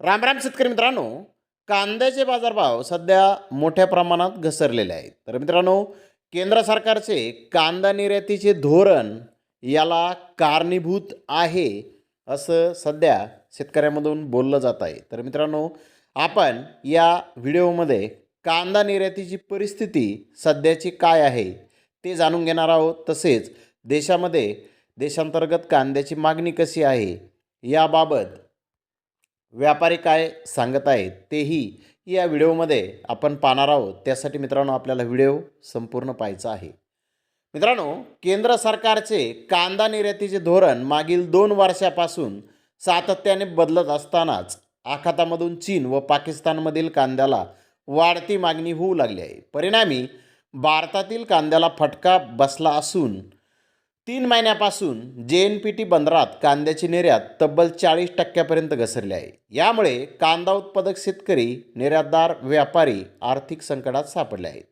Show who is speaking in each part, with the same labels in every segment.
Speaker 1: रामराम शेतकरी मित्रांनो कांद्याचे बाजारभाव सध्या मोठ्या प्रमाणात घसरलेले आहेत. तर मित्रांनो केंद्र सरकारचे कांदा निर्यातीचे धोरण याला कारणीभूत आहे असं सध्या शेतकऱ्यामधून बोललं जात आहे. तर मित्रांनो आपण या व्हिडिओमध्ये कांदा निर्यातीची परिस्थिती सध्याची काय आहे ते जाणून घेणार आहोत. तसेच देशामध्ये देशांतर्गत कांद्याची मागणी कशी आहे याबाबत व्यापारी काय सांगत आहेत तेही या व्हिडिओमध्ये आपण पाहणार आहोत. त्यासाठी मित्रांनो आपल्याला व्हिडिओ संपूर्ण पाहायचा आहे. मित्रांनो केंद्र सरकारचे कांदा निर्यातीचे धोरण मागील दोन वर्षापासून सातत्याने बदलत असतानाच आखातामधून चीन व पाकिस्तानमधील कांद्याला वाढती मागणी होऊ लागली आहे. परिणामी भारतातील कांद्याला फटका बसला असून तीन महिन्यापासून जे एन पी टी बंदरात कांद्याची निर्यात तब्बल चाळीस टक्क्यापर्यंत घसरली आहे. यामुळे कांदा उत्पादक शेतकरी निर्यातदार व्यापारी आर्थिक संकटात सापडले आहेत.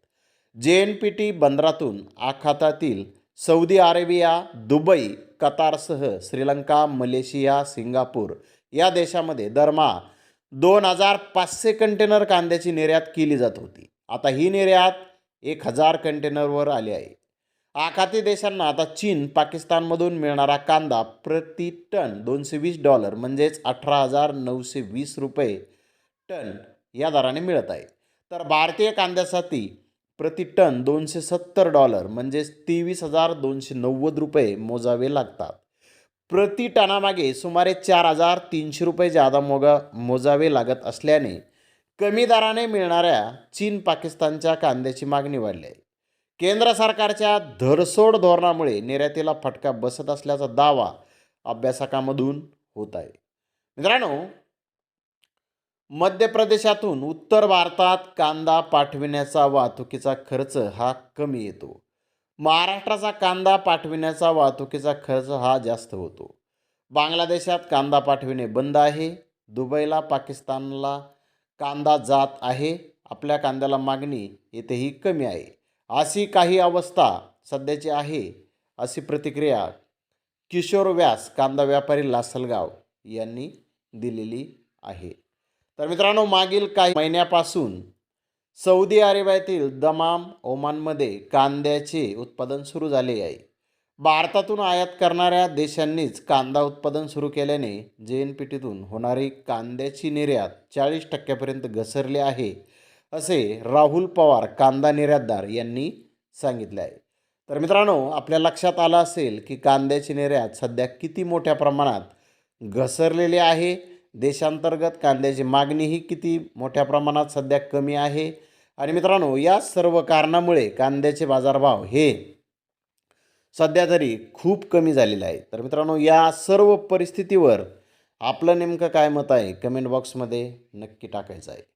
Speaker 1: जे एन पी टी बंदरातून आखातातील सौदी अरेबिया दुबई कतारसह श्रीलंका मलेशिया सिंगापूर या देशामध्ये दरमहा दोन हजार पाचशे कंटेनर कांद्याची निर्यात केली जात होती. आता ही निर्यात एक हजार कंटेनरवर आली आहे. आखाती देशांना आता चीन पाकिस्तानमधून मिळणारा कांदा प्रति टन दोनशे वीस डॉलर म्हणजेच अठरा हजार नऊशे वीस रुपये टन या दराने मिळत आहे. तर भारतीय कांद्यासाठी प्रति टन दोनशे सत्तर डॉलर म्हणजेच तेवीस हजार दोनशे नव्वद रुपये मोजावे लागतात. प्रति टनामागे सुमारे चार हजार तीनशे रुपये जादा मोगा मोजावे लागत असल्याने कमी दराने मिळणाऱ्या चीन पाकिस्तानच्या कांद्याची मागणी वाढली आहे. केंद्र सरकारच्या धरसोड धोरणामुळे निर्यातीला फटका बसत असल्याचा दावा अभ्यासकामधून होत आहे. मित्रांनो मध्य प्रदेशातून उत्तर भारतात कांदा पाठविण्याचा वाहतुकीचा खर्च हा कमी येतो. महाराष्ट्राचा कांदा पाठविण्याचा वाहतुकीचा खर्च हा जास्त होतो. बांगलादेशात कांदा पाठविणे बंद आहे. दुबईला पाकिस्तानला कांदा जात आहे. आपल्या कांद्याला मागणी येथेही कमी आहे. अशी काही अवस्था सध्याची आहे अशी प्रतिक्रिया किशोर व्यास कांदा व्यापारी लासलगाव यांनी दिलेली आहे. तर मित्रांनो मागील काही महिन्यापासून सौदी अरेबियातील दमाम ओमानमध्ये कांद्याचे उत्पादन सुरू झाले आहे. भारतातून आयात करणाऱ्या देशांनीच कांदा उत्पादन सुरू केल्याने जे एन पी टीतून होणारी कांद्याची निर्यात चाळीस टक्क्यापर्यंत घसरली आहे. असे राहुल पवार कांदा निर्यातदार यांनी सांगितले आहे. तर मित्रांनो आपल्या लक्षात आलं असेल की कांद्याची निर्यात सध्या किती मोठ्या प्रमाणात घसरलेली आहे. देशांतर्गत कांद्याची मागणीही किती मोठ्या प्रमाणात सध्या कमी आहे. आणि मित्रांनो या सर्व कारणामुळे कांद्याचे बाजारभाव हे सध्या तरी खूप कमी झालेले आहे तर मित्रांनो या सर्व परिस्थितीवर आपलं नेमकं काय मत आहे? कमेंट बॉक्समध्ये नक्की टाकायचं आहे.